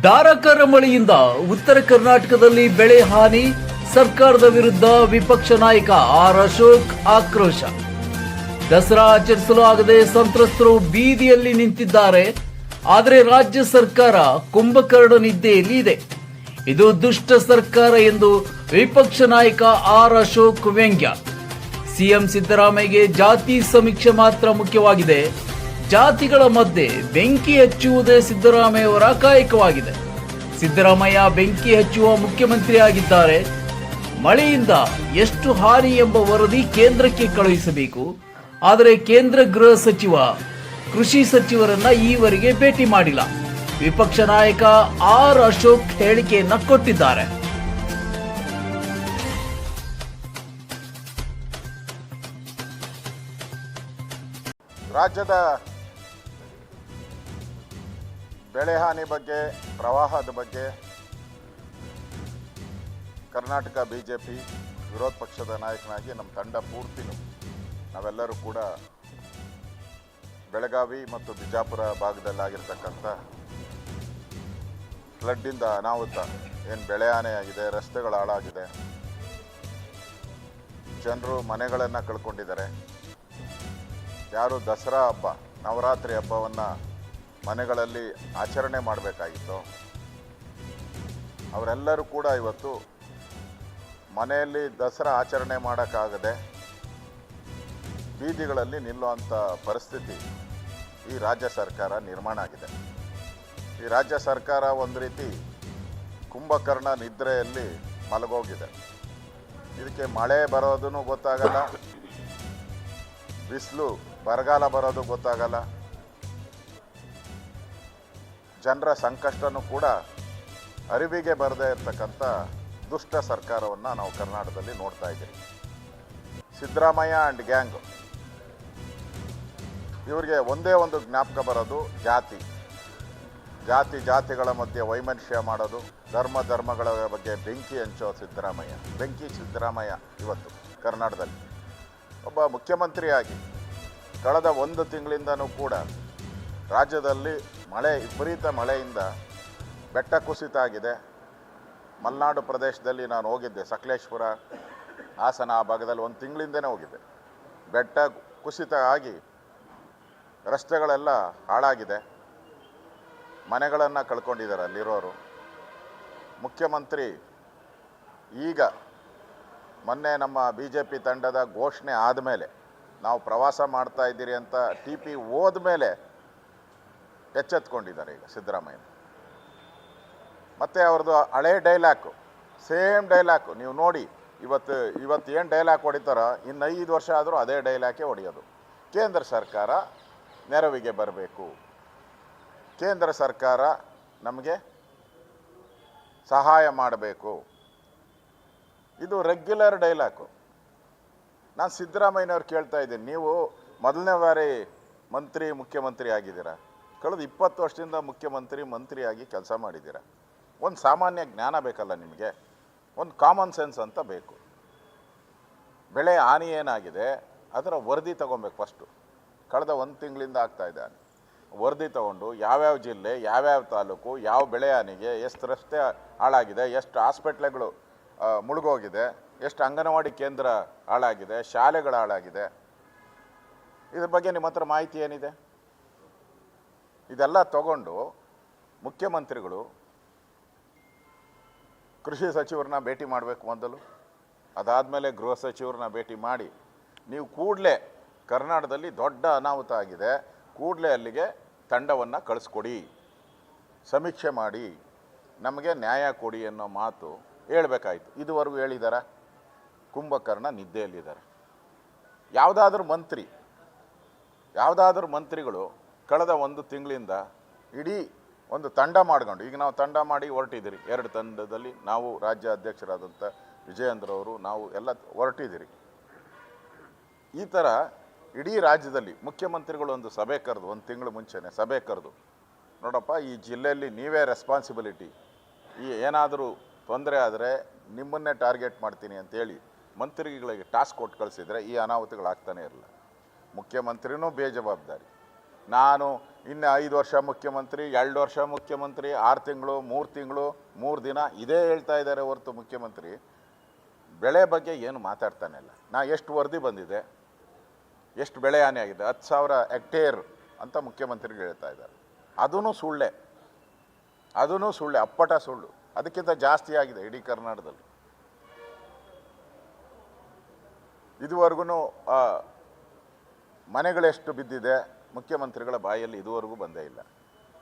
ಧಾರಾಕಾರ ಮಳೆಯಿಂದ ಉತ್ತರ ಕರ್ನಾಟಕದಲ್ಲಿ ಬೆಳೆ ಹಾನಿ, ಸರ್ಕಾರದ ವಿರುದ್ಧ ವಿಪಕ್ಷ ನಾಯಕ ಆರ್ ಅಶೋಕ್ ಆಕ್ರೋಶ. ದಸರಾ ಆಚರಿಸಲು ಆಗದೆ ಸಂತ್ರಸ್ತರು ಬೀದಿಯಲ್ಲಿ ನಿಂತಿದ್ದಾರೆ. ಆದರೆ ರಾಜ್ಯ ಸರ್ಕಾರ ಕುಂಭಕರ್ಣ ನಿದ್ದೆಯಲ್ಲಿ ಇದೆ. ಇದು ದುಷ್ಟ ಸರ್ಕಾರ ಎಂದು ವಿಪಕ್ಷ ನಾಯಕ ಆರ್ ಅಶೋಕ್ ವ್ಯಂಗ್ಯ. ಸಿಎಂ ಸಿದ್ದರಾಮಯ್ಯಗೆ ಜಾತಿ ಸಮೀಕ್ಷೆ ಮಾತ್ರ ಮುಖ್ಯವಾಗಿದೆ. ಜಾತಿಗಳ ಮಧ್ಯೆ ಬೆಂಕಿ ಹಚ್ಚುವುದೇ ಸಿದ್ದರಾಮಯ್ಯವರ ಕಾಯಕವಾಗಿದೆ. ಸಿದ್ದರಾಮಯ್ಯ ಬೆಂಕಿ ಹಚ್ಚುವ ಮುಖ್ಯಮಂತ್ರಿ ಆಗಿದ್ದಾರೆ ಮಳೆಯಿಂದ ಎಷ್ಟು ಹಾನಿ ಎಂಬ ವರದಿ ಕೇಂದ್ರಕ್ಕೆ ಕಳುಹಿಸಬೇಕು. ಆದರೆ ಕೇಂದ್ರ ಗೃಹ ಸಚಿವ, ಕೃಷಿ ಸಚಿವರನ್ನ ಈವರೆಗೆ ಭೇಟಿ ಮಾಡಿಲ್ಲ. ವಿಪಕ್ಷ ನಾಯಕ ಆರ್ ಅಶೋಕ್ ಹೇಳಿಕೆಯನ್ನ ಕೊಟ್ಟಿದ್ದಾರೆ. ರಾಜ್ಯದ ಬೆಳೆ ಹಾನಿ ಬಗ್ಗೆ, ಪ್ರವಾಹದ ಬಗ್ಗೆ ಕರ್ನಾಟಕ ಬಿ ಜೆ ಪಿ ವಿರೋಧ ಪಕ್ಷದ ನಾಯಕನಾಗಿ ನಮ್ಮ ತಂಡ ಪೂರ್ತಿನೂ ನಾವೆಲ್ಲರೂ ಕೂಡ ಬೆಳಗಾವಿ ಮತ್ತು ಬಿಜಾಪುರ ಭಾಗದಲ್ಲಾಗಿರ್ತಕ್ಕಂಥ ಫ್ಲಡ್ಡಿಂದ ಅನಾಹುತ, ಏನು ಬೆಳೆ ಹಾನಿಯಾಗಿದೆ, ರಸ್ತೆಗಳು ಹಾಳಾಗಿದೆ, ಜನರು ಮನೆಗಳನ್ನು ಕಳ್ಕೊಂಡಿದ್ದಾರೆ. ಯಾರು ದಸರಾ ಹಬ್ಬ, ನವರಾತ್ರಿ ಹಬ್ಬವನ್ನು ಮನೆಗಳಲ್ಲಿ ಆಚರಣೆ ಮಾಡಬೇಕಾಗಿತ್ತು. ಅವರೆಲ್ಲರೂ ಕೂಡ ಇವತ್ತು ಮನೆಯಲ್ಲಿ ದಸರಾ ಆಚರಣೆ ಮಾಡೋಕ್ಕಾಗದೆ ಬೀದಿಗಳಲ್ಲಿ ನಿಲ್ಲುವಂಥ ಪರಿಸ್ಥಿತಿ ಈ ರಾಜ್ಯ ಸರ್ಕಾರ ನಿರ್ಮಾಣ ಆಗಿದೆ. ಈ ರಾಜ್ಯ ಸರ್ಕಾರ ಒಂದು ರೀತಿ ಕುಂಭಕರ್ಣ ನಿದ್ರೆಯಲ್ಲಿ ಮಲಗೋಗಿದೆ. ಇದಕ್ಕೆ ಮಳೆ ಬರೋದೂ ಗೊತ್ತಾಗಲ್ಲ. ಬಿಸಿಲು ಬರಗಾಲ ಬರೋದು ಗೊತ್ತಾಗಲ್ಲ. ಜನರ ಸಂಕಷ್ಟನೂ ಕೂಡ ಅರಿವಿಗೆ ಬರದೇ ಇರತಕ್ಕಂಥ ದುಷ್ಟ ಸರ್ಕಾರವನ್ನು ನಾವು ಕರ್ನಾಟಕದಲ್ಲಿ ನೋಡ್ತಾ ಇದ್ದೀವಿ ಸಿದ್ದರಾಮಯ್ಯ ಆ್ಯಂಡ್ ಗ್ಯಾಂಗ್ ಇವರಿಗೆ ಒಂದೇ ಒಂದು ಜ್ಞಾಪಕ ಬರೋದು ಜಾತಿ. ಜಾತಿ ಜಾತಿಗಳ ಮಧ್ಯೆ ವೈಮನುಷ್ಯ ಮಾಡೋದು, ಧರ್ಮ ಧರ್ಮಗಳ ಬಗ್ಗೆ ಬೆಂಕಿ ಹಂಚೋ ಸಿದ್ದರಾಮಯ್ಯ. ಬೆಂಕಿ ಸಿದ್ದರಾಮಯ್ಯ ಇವತ್ತು ಕರ್ನಾಟಕದಲ್ಲಿ. ಒಬ್ಬ ಮುಖ್ಯಮಂತ್ರಿಯಾಗಿ ಕಳೆದ ಒಂದು ತಿಂಗಳಿಂದನೂ ಕೂಡ ರಾಜ್ಯದಲ್ಲಿ ಮಳೆ, ವಿಪರೀತ ಮಳೆಯಿಂದ ಬೆಟ್ಟ ಕುಸಿತ ಆಗಿದೆ. ಮಲೆನಾಡು ಪ್ರದೇಶದಲ್ಲಿ ನಾನು ಹೋಗಿದ್ದೆ, ಸಕಲೇಶ್ಪುರ ಹಾಸನ ಆ ಭಾಗದಲ್ಲಿ ಒಂದು ತಿಂಗಳಿಂದನೇ ಹೋಗಿದ್ದೆ. ಬೆಟ್ಟ ಕುಸಿತ ಆಗಿ ರಸ್ತೆಗಳೆಲ್ಲ ಹಾಳಾಗಿದೆ. ಮನೆಗಳನ್ನು ಕಳ್ಕೊಂಡಿದ್ದಾರೆ ಅಲ್ಲಿರೋರು. ಮುಖ್ಯಮಂತ್ರಿ ಈಗ ಮೊನ್ನೆ ನಮ್ಮ ಬಿ ಜೆ ಪಿ ತಂಡದ ಘೋಷಣೆ ಆದಮೇಲೆ ನಾವು ಪ್ರವಾಸ ಮಾಡ್ತಾ ಇದ್ದೀರಿ ಅಂತ ಟಿ ಪಿ ಹೋದ್ಮೇಲೆ ಎಚ್ಚೆತ್ಕೊಂಡಿದ್ದಾರೆ ಈಗ ಸಿದ್ದರಾಮಯ್ಯ ಮತ್ತು ಅವ್ರದ್ದು ಹಳೆ ಡೈಲಾಕು, ಸೇಮ್ ಡೈಲಾಕು, ನೀವು ನೋಡಿ, ಇವತ್ತು ಇವತ್ತು ಏನು ಡೈಲಾಗ್ ಹೊಡಿತಾರೋ, ಇನ್ನು ಐದು ವರ್ಷ ಆದರೂ ಅದೇ ಡೈಲಾಕೇ ಹೊಡೆಯೋದು. ಕೇಂದ್ರ ಸರ್ಕಾರ ನೆರವಿಗೆ ಬರಬೇಕು. ಕೇಂದ್ರ ಸರ್ಕಾರ ನಮಗೆ ಸಹಾಯ ಮಾಡಬೇಕು. ಇದು ರೆಗ್ಯುಲರ್ ಡೈಲಾಕು. ನಾನು ಸಿದ್ದರಾಮಯ್ಯನವ್ರು ಕೇಳ್ತಾ ಇದ್ದೀನಿ, ನೀವು ಮೊದಲನೇ ಬಾರಿ ಮಂತ್ರಿ, ಮುಖ್ಯಮಂತ್ರಿ ಆಗಿದ್ದೀರಾ? ಕಳೆದ ಇಪ್ಪತ್ತು ವರ್ಷದಿಂದ ಮುಖ್ಯಮಂತ್ರಿ ಮಂತ್ರಿಯಾಗಿ ಕೆಲಸ ಮಾಡಿದ್ದೀರ. ಒಂದು ಸಾಮಾನ್ಯ ಜ್ಞಾನ ಬೇಕಲ್ಲ ನಿಮಗೆ. ಒಂದು ಕಾಮನ್ ಸೆನ್ಸ್ ಅಂತ ಬೇಕು. ಬೆಳೆ ಹಾನಿ ಏನಾಗಿದೆ, ಅದರ ವರದಿ ತೊಗೊಬೇಕು ಫಸ್ಟು ಕಳೆದ ಒಂದು ತಿಂಗಳಿಂದ ಆಗ್ತಾ ಇದೆ ಹಾನಿ ವರದಿ ತೊಗೊಂಡು ಯಾವ್ಯಾವ ಜಿಲ್ಲೆ, ಯಾವ್ಯಾವ ತಾಲೂಕು, ಯಾವ ಬೆಳೆ ಹಾನಿಗೆ ಎಷ್ಟು ರಸ್ತೆ ಹಾಳಾಗಿದೆ, ಎಷ್ಟು ಹಾಸ್ಪಿಟ್ಲ್ಗಳು ಮುಳುಗೋಗಿದೆ, ಎಷ್ಟು ಅಂಗನವಾಡಿ ಕೇಂದ್ರ ಹಾಳಾಗಿದೆ, ಶಾಲೆಗಳು ಹಾಳಾಗಿದೆ. ಇದ್ರ ಬಗ್ಗೆ ನಿಮ್ಮ ಹತ್ರ ಮಾಹಿತಿ ಏನಿದೆ? ಇದೆಲ್ಲ ತಗೊಂಡು ಮುಖ್ಯಮಂತ್ರಿಗಳು, ಕೃಷಿ ಸಚಿವರನ್ನ ಭೇಟಿ ಮಾಡಬೇಕು ಮೊದಲು. ಅದಾದಮೇಲೆ ಗೃಹ ಸಚಿವರನ್ನ ಭೇಟಿ ಮಾಡಿ, ನೀವು ಕೂಡಲೇ ಕರ್ನಾಟಕದಲ್ಲಿ ದೊಡ್ಡ ಅನಾಹುತ ಆಗಿದೆ, ಕೂಡಲೇ ಅಲ್ಲಿಗೆ ತಂಡವನ್ನು ಕಳಿಸ್ಕೊಡಿ, ಸಮೀಕ್ಷೆ ಮಾಡಿ, ನಮಗೆ ನ್ಯಾಯ ಕೊಡಿ ಅನ್ನೋ ಮಾತು ಹೇಳಬೇಕಾಯಿತು. ಇದುವರೆಗೂ ಹೇಳಿದಾರ? ಕುಂಭಕರ್ಣ ನಿದ್ದೆಯಲ್ಲಿದ್ದಾರೆ. ಯಾವುದಾದ್ರೂ ಮಂತ್ರಿ, ಯಾವುದಾದ್ರೂ ಮಂತ್ರಿಗಳು ಕಳೆದ ಒಂದು ತಿಂಗಳಿಂದ ಇಡೀ ಒಂದು ತಂಡ ಮಾಡ್ಕೊಂಡು, ಈಗ ನಾವು ತಂಡ ಮಾಡಿ ಹೊರಟಿದ್ದೀರಿ. ಎರಡು ತಂಡದಲ್ಲಿ ನಾವು ರಾಜ್ಯ ಅಧ್ಯಕ್ಷರಾದಂಥ ವಿಜಯೇಂದ್ರವರು ನಾವು ಎಲ್ಲ ಹೊರಟಿದ್ದೀರಿ. ಈ ಥರ ಇಡೀ ರಾಜ್ಯದಲ್ಲಿ ಮುಖ್ಯಮಂತ್ರಿಗಳು ಒಂದು ಸಭೆ ಕರೆದು, ಒಂದು ತಿಂಗಳು ಮುಂಚೆನೆ ಸಭೆ ಕರೆದು, ನೋಡಪ್ಪ, ಈ ಜಿಲ್ಲೆಯಲ್ಲಿ ನೀವೇ ರೆಸ್ಪಾನ್ಸಿಬಿಲಿಟಿ ಈ ಏನಾದರೂ ತೊಂದರೆ ಆದರೆ ನಿಮ್ಮನ್ನೇ ಟಾರ್ಗೆಟ್ ಮಾಡ್ತೀನಿ ಅಂತೇಳಿ ಮಂತ್ರಿಗಳಿಗೆ ಟಾಸ್ಕ್ ಕೊಟ್ಟು ಕಳಿಸಿದರೆ ಈ ಅನಾಹುತಗಳಾಗ್ತಾನೆ ಇರಲ್ಲ. ಮುಖ್ಯಮಂತ್ರಿನೂ ಬೇಜವಾಬ್ದಾರಿ. ನಾನು ಇನ್ನು ಐದು ವರ್ಷ ಮುಖ್ಯಮಂತ್ರಿ, ಎರಡು ವರ್ಷ ಮುಖ್ಯಮಂತ್ರಿ, ಆರು ತಿಂಗಳು, ಮೂರು ತಿಂಗಳು, ಮೂರು ದಿನ ಇದೇ ಹೇಳ್ತಾ ಇದ್ದಾರೆ ಹೊರತು ಮುಖ್ಯಮಂತ್ರಿ. ಬೆಳೆ ಬಗ್ಗೆ ಏನು ಮಾತಾಡ್ತಾನೆ ಇಲ್ಲ. ನಾ ಎಷ್ಟು ವರದಿ ಬಂದಿದೆ, ಎಷ್ಟು ಬೆಳೆ ಹಾನಿ ಆಗಿದೆ, ಹತ್ತು ಸಾವಿರ ಹೆಕ್ಟೇರ್ ಅಂತ ಮುಖ್ಯಮಂತ್ರಿಗಳು ಹೇಳ್ತಾ ಇದ್ದಾರೆ. ಅದೂ ಸುಳ್ಳೆ. ಅದೂ ಸುಳ್ಳೆ, ಅಪ್ಪಟ ಸುಳ್ಳು. ಅದಕ್ಕಿಂತ ಜಾಸ್ತಿ ಆಗಿದೆ ಇಡೀ ಕರ್ನಾಟಕದಲ್ಲಿ. ಇದುವರೆಗೂ ಮನೆಗಳೆಷ್ಟು ಬಿದ್ದಿದೆ ಮುಖ್ಯಮಂತ್ರಿಗಳ ಬಾಯಲ್ಲಿ ಇದುವರೆಗೂ ಬಂದೇ ಇಲ್ಲ.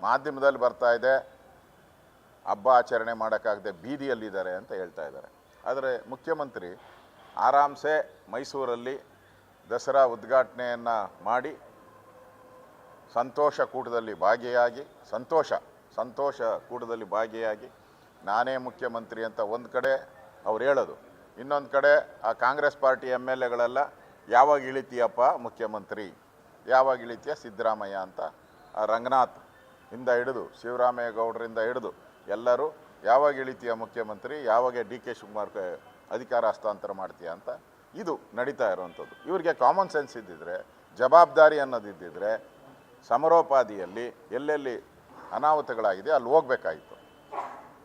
ಮಾಧ್ಯಮದಲ್ಲಿ ಬರ್ತಾ ಇದೆ, ಹಬ್ಬ ಆಚರಣೆ ಮಾಡೋಕ್ಕಾಗದೆ ಬೀದಿಯಲ್ಲಿದ್ದಾರೆ ಅಂತ ಹೇಳ್ತಾ ಇದ್ದಾರೆ. ಆದರೆ ಮುಖ್ಯಮಂತ್ರಿ ಆರಾಮ್ಸೆ ಮೈಸೂರಲ್ಲಿ ದಸರಾ ಉದ್ಘಾಟನೆಯನ್ನು ಮಾಡಿ ಸಂತೋಷ ಕೂಟದಲ್ಲಿ ಭಾಗಿಯಾಗಿ, ಸಂತೋಷ ಸಂತೋಷ ಕೂಟದಲ್ಲಿ ಭಾಗಿಯಾಗಿ ನಾನೇ ಮುಖ್ಯಮಂತ್ರಿ ಅಂತ ಒಂದು ಕಡೆ ಅವ್ರು ಹೇಳೋದು. ಇನ್ನೊಂದು ಕಡೆ ಆ ಕಾಂಗ್ರೆಸ್ ಪಾರ್ಟಿ ಎಂ ಎಲ್ ಎಗಳೆಲ್ಲ, ಯಾವಾಗ ಇಳಿತೀಯಪ್ಪ ಮುಖ್ಯಮಂತ್ರಿ? ಯಾವಾಗ ಇಳಿತೀಯ? ಸಿದ್ದರಾಮಯ್ಯ ಅಂತ. ರಂಗನಾಥ್ ಇಂದ ಹಿಡಿದು, ಶಿವರಾಮಯ್ಯ ಗೌಡರಿಂದ ಹಿಡಿದು ಎಲ್ಲರೂ ಯಾವಾಗ ಇಳಿತೀಯ ಮುಖ್ಯಮಂತ್ರಿ? ಯಾವಾಗ ಡಿ ಕೆ ಶಿವಕುಮಾರ್ ಅಧಿಕಾರ ಹಸ್ತಾಂತರ ಮಾಡ್ತೀಯ ಅಂತ ಇದು ನಡೀತಾ ಇರುವಂಥದ್ದು. ಇವರಿಗೆ ಕಾಮನ್ ಸೆನ್ಸ್ ಇದ್ದಿದ್ರೆ, ಜವಾಬ್ದಾರಿ ಅನ್ನೋದಿದ್ದಿದ್ರೆ ಸಮರೋಪಾದಿಯಲ್ಲಿ ಎಲ್ಲೆಲ್ಲಿ ಅನಾಹುತಗಳಾಗಿದೆ ಅಲ್ಲಿ ಹೋಗಬೇಕಾಯಿತು.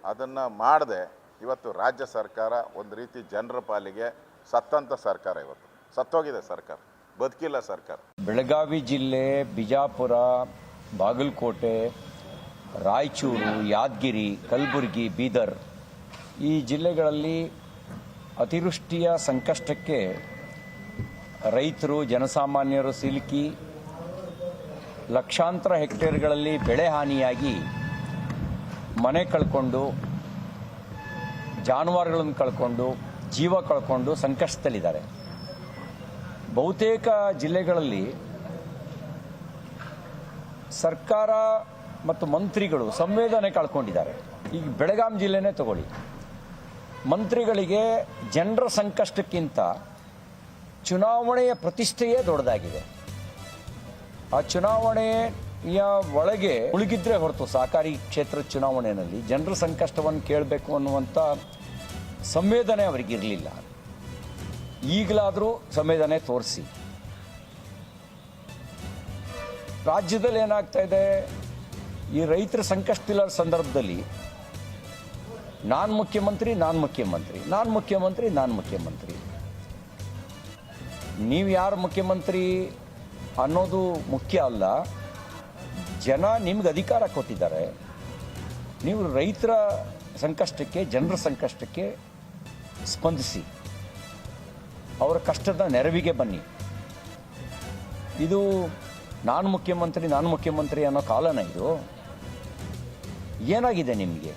ಅದನ್ನು ಮಾಡದೆ ಇವತ್ತು ರಾಜ್ಯ ಸರ್ಕಾರ ಒಂದು ರೀತಿ ಜನರ ಪಾಲಿಗೆ ಸತ್ತಂಥ ಸರ್ಕಾರ ಇವತ್ತು. ಸತ್ತೋಗಿದೆ ಸರ್ಕಾರ. ಬದುಕಿಲ್ಲ ಸರ್ಕಾರ. ಬೆಳಗಾವಿ ಜಿಲ್ಲೆ, ಬಿಜಾಪುರ, ಬಾಗಲಕೋಟೆ, ರಾಯಚೂರು, ಯಾದಗಿರಿ, ಕಲಬುರಗಿ, ಬೀದರ್ ಈ ಜಿಲ್ಲೆಗಳಲ್ಲಿ ಅತಿವೃಷ್ಟಿಯ ಸಂಕಷ್ಟಕ್ಕೆ ರೈತರು, ಜನಸಾಮಾನ್ಯರು ಸಿಲುಕಿ ಲಕ್ಷಾಂತರ ಹೆಕ್ಟೇರ್ಗಳಲ್ಲಿ ಬೆಳೆ ಹಾನಿಯಾಗಿ ಮನೆ ಕಳ್ಕೊಂಡು, ಜಾನುವಾರುಗಳನ್ನು ಕಳ್ಕೊಂಡು, ಜೀವ ಕಳ್ಕೊಂಡು ಸಂಕಷ್ಟದಲ್ಲಿದ್ದಾರೆ. ಬಹುತೇಕ ಜಿಲ್ಲೆಗಳಲ್ಲಿ ಸರ್ಕಾರ ಮತ್ತು ಮಂತ್ರಿಗಳು ಸಂವೇದನೆ ಕಳ್ಕೊಂಡಿದ್ದಾರೆ. ಈಗ ಬೆಳಗಾಂ ಜಿಲ್ಲೆನೇ ತಗೊಳ್ಳಿ. ಮಂತ್ರಿಗಳಿಗೆ ಜನರ ಸಂಕಷ್ಟಕ್ಕಿಂತ ಚುನಾವಣೆಯ ಪ್ರತಿಷ್ಠೆಯೇ ದೊಡ್ಡದಾಗಿದೆ. ಆ ಚುನಾವಣೆಯ ಒಳಗೆ ಉಳುಗಿದ್ರೆ ಹೊರತು ಸಹಕಾರಿ ಕ್ಷೇತ್ರ ಚುನಾವಣೆಯಲ್ಲಿ ಜನರ ಸಂಕಷ್ಟವನ್ನು ಕೇಳಬೇಕು ಅನ್ನುವಂಥ ಸಂವೇದನೆ ಅವರಿಗಿರಲಿಲ್ಲ. ಈಗಲಾದರೂ ಸಂವೇದನೆ ತೋರಿಸಿ. ರಾಜ್ಯದಲ್ಲಿ ಏನಾಗ್ತಾ ಇದೆ? ಈ ರೈತರ ಸಂಕಷ್ಟದ ಸಂದರ್ಭದಲ್ಲಿ ನಾನ್ ಮುಖ್ಯಮಂತ್ರಿ, ನಾನು ಮುಖ್ಯಮಂತ್ರಿ, ನಾನ್ ಮುಖ್ಯಮಂತ್ರಿ ನಾನ್ ಮುಖ್ಯಮಂತ್ರಿ. ನೀವು ಯಾರು ಮುಖ್ಯಮಂತ್ರಿ ಅನ್ನೋದು ಮುಖ್ಯ ಅಲ್ಲ. ಜನ ನಿಮ್ಗೆ ಅಧಿಕಾರ ಕೊಟ್ಟಿದ್ದಾರೆ. ನೀವು ರೈತರ ಸಂಕಷ್ಟಕ್ಕೆ, ಜನರ ಸಂಕಷ್ಟಕ್ಕೆ ಸ್ಪಂದಿಸಿ. ಅವರ ಕಷ್ಟದ ನೆರವಿಗೆ ಬನ್ನಿ. ಇದು ನಾನು ಮುಖ್ಯಮಂತ್ರಿ ನಾನು ಮುಖ್ಯಮಂತ್ರಿ ಅನ್ನೋ ಕಾಲನ ಇದು. ಏನಾಗಿದೆ ನಿಮಗೆ?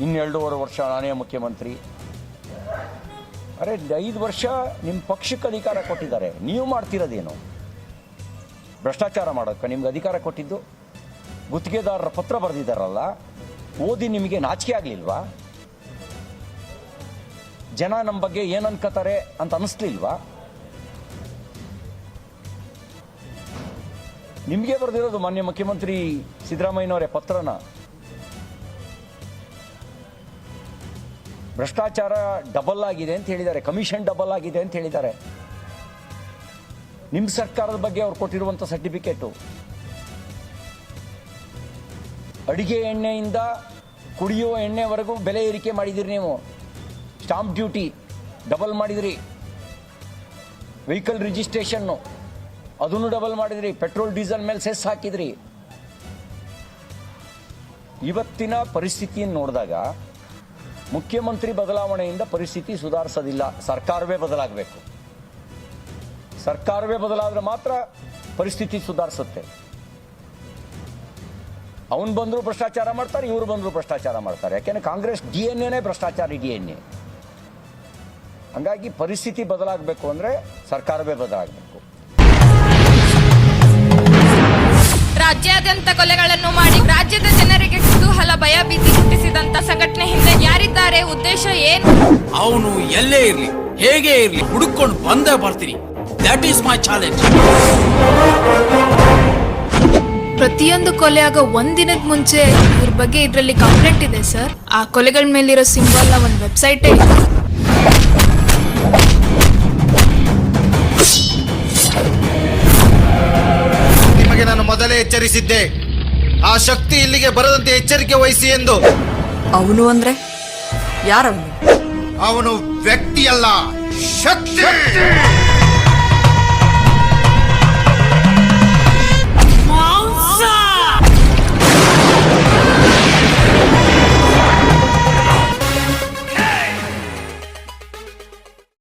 ಇನ್ನೆರಡೂವರೆ ವರ್ಷ ನಾನೇ ಮುಖ್ಯಮಂತ್ರಿ. ಅರೆ, ಐದು ವರ್ಷ ನಿಮ್ಮ ಪಕ್ಷಕ್ಕೆ ಅಧಿಕಾರ ಕೊಟ್ಟಿದ್ದಾರೆ. ನೀವು ಮಾಡ್ತಿರೋದೇನು? ಭ್ರಷ್ಟಾಚಾರ ಮಾಡೋಕ್ಕೆ ನಿಮ್ಗೆ ಅಧಿಕಾರ ಕೊಟ್ಟಿದ್ದು? ಗುತ್ತಿಗೆದಾರರ ಪತ್ರ ಬರೆದಿದ್ದಾರಲ್ಲ? ಓದಿ ನಿಮಗೆ ನಾಚಿಕೆ ಆಗಲಿಲ್ವಾ? ಜನ ನಮ್ಮ ಬಗ್ಗೆ ಏನು ಅನ್ಕೋತಾರೆ ಅಂತ ಅನಿಸ್ಲಿಲ್ವಾ? ನಿಮಗೆ ಬರೆದಿರೋದು ಮಾನ್ಯ ಮುಖ್ಯಮಂತ್ರಿ ಸಿದ್ದರಾಮಯ್ಯನವರೇ ಪತ್ರನ? ಭ್ರಷ್ಟಾಚಾರ ಡಬಲ್ ಆಗಿದೆ ಅಂತ ಹೇಳಿದ್ದಾರೆ, ಕಮಿಷನ್ ಡಬಲ್ ಆಗಿದೆ ಅಂತ ಹೇಳಿದ್ದಾರೆ. ನಿಮ್ಮ ಸರ್ಕಾರದ ಬಗ್ಗೆ ಅವ್ರು ಕೊಟ್ಟಿರುವಂಥ ಸರ್ಟಿಫಿಕೇಟು. ಅಡಿಗೆ ಎಣ್ಣೆಯಿಂದ ಕುಡಿಯುವ ಎಣ್ಣೆವರೆಗೂ ಬೆಲೆ ಏರಿಕೆ ಮಾಡಿದಿರಿ ನೀವು. ಸ್ಟಾಂಪ್ ಡ್ಯೂಟಿ, ಡಬಲ್ ಮಾಡಿದ್ರಿ. ವೆಹಿಕಲ್ ರಿಜಿಸ್ಟ್ರೇಷನ್ನು, ಅದನ್ನು ಡಬಲ್ ಮಾಡಿದ್ರಿ. ಪೆಟ್ರೋಲ್, ಡೀಸೆಲ್ ಮೇಲೆ ಸೆಸ್ ಹಾಕಿದ್ರಿ. ಇವತ್ತಿನ ಪರಿಸ್ಥಿತಿಯನ್ನು ನೋಡಿದಾಗ ಮುಖ್ಯಮಂತ್ರಿ ಬದಲಾವಣೆಯಿಂದ ಪರಿಸ್ಥಿತಿ ಸುಧಾರಿಸೋದಿಲ್ಲ. ಸರ್ಕಾರವೇ ಬದಲಾಗಬೇಕು. ಸರ್ಕಾರವೇ ಬದಲಾದರೆ ಮಾತ್ರ ಪರಿಸ್ಥಿತಿ ಸುಧಾರಿಸುತ್ತೆ. ಅವನು ಬಂದರೂ ಭ್ರಷ್ಟಾಚಾರ ಮಾಡ್ತಾರೆ, ಇವರು ಬಂದರೂ ಭ್ರಷ್ಟಾಚಾರ ಮಾಡ್ತಾರೆ. ಯಾಕೆಂದರೆ ಕಾಂಗ್ರೆಸ್ ಡಿ ಎನ್ ಎನೇ ಭ್ರಷ್ಟಾಚಾರಿ ಡಿ ಎನ್ ಎ. ಹಂಗಾಗಿ ಪರಿಸ್ಥಿತಿ ಬದಲಾಗಬೇಕು ಅಂದರೆ ಸರ್ಕಾರವೇ ಬದಲಾಗಬೇಕು. ರಾಜ್ಯಾದ್ಯಂತ ಕೊಲೆಗಳನ್ನು ಮಾಡಿ ರಾಜ್ಯದ ಜನರಿಗೆ ಕುತೂಹಲ ಭಯ ಭೀತಿ ಹುಟ್ಟಿಸಿದಂತ ಸಂಘಟನೆ ಹಿಂದೆ ಯಾರಿದ್ದಾರೆ? ಉದ್ದೇಶ ಏನು? ಅವನು ಎಲ್ಲೇ ಇರ್ಲಿ ಹೇಗೆ ಇರ್ಲಿ ಹುಡುಕೊಂಡು ಬಂದೇ ಬರ್ತೀನಿ. ದಟ್ ಈಸ್ ಮೈ ಚಾಲೆಂಜ್ ಪ್ರತಿಯೊಂದು ಕೊಲೆ ಆಗ ಒಂದಿನದ ಮುಂಚೆ ಇವ್ರ ಬಗ್ಗೆ ಇದರಲ್ಲಿ ಕಂಪ್ಲೇಂಟ್ ಇದೆ ಸರ್ ಆ ಕೊಲೆಗಳ ಮೇಲಿರೋ ಸಿಂಬಲ್ನ ಒಂದು ವೆಬ್ಸೈಟ್ ಮೊದಲೇ ಎಚ್ಚರಿಸಿದ್ದೆ. ಆ ಶಕ್ತಿ ಇಲ್ಲಿಗೆ ಬರದಂತೆ ಎಚ್ಚರಿಕೆ ವಹಿಸಿ ಎಂದು. ಅವನು ಅಂದ್ರೆ? ಯಾರವನು? ಅವನು ವ್ಯಕ್ತಿಯಲ್ಲ ಶಕ್ತಿ!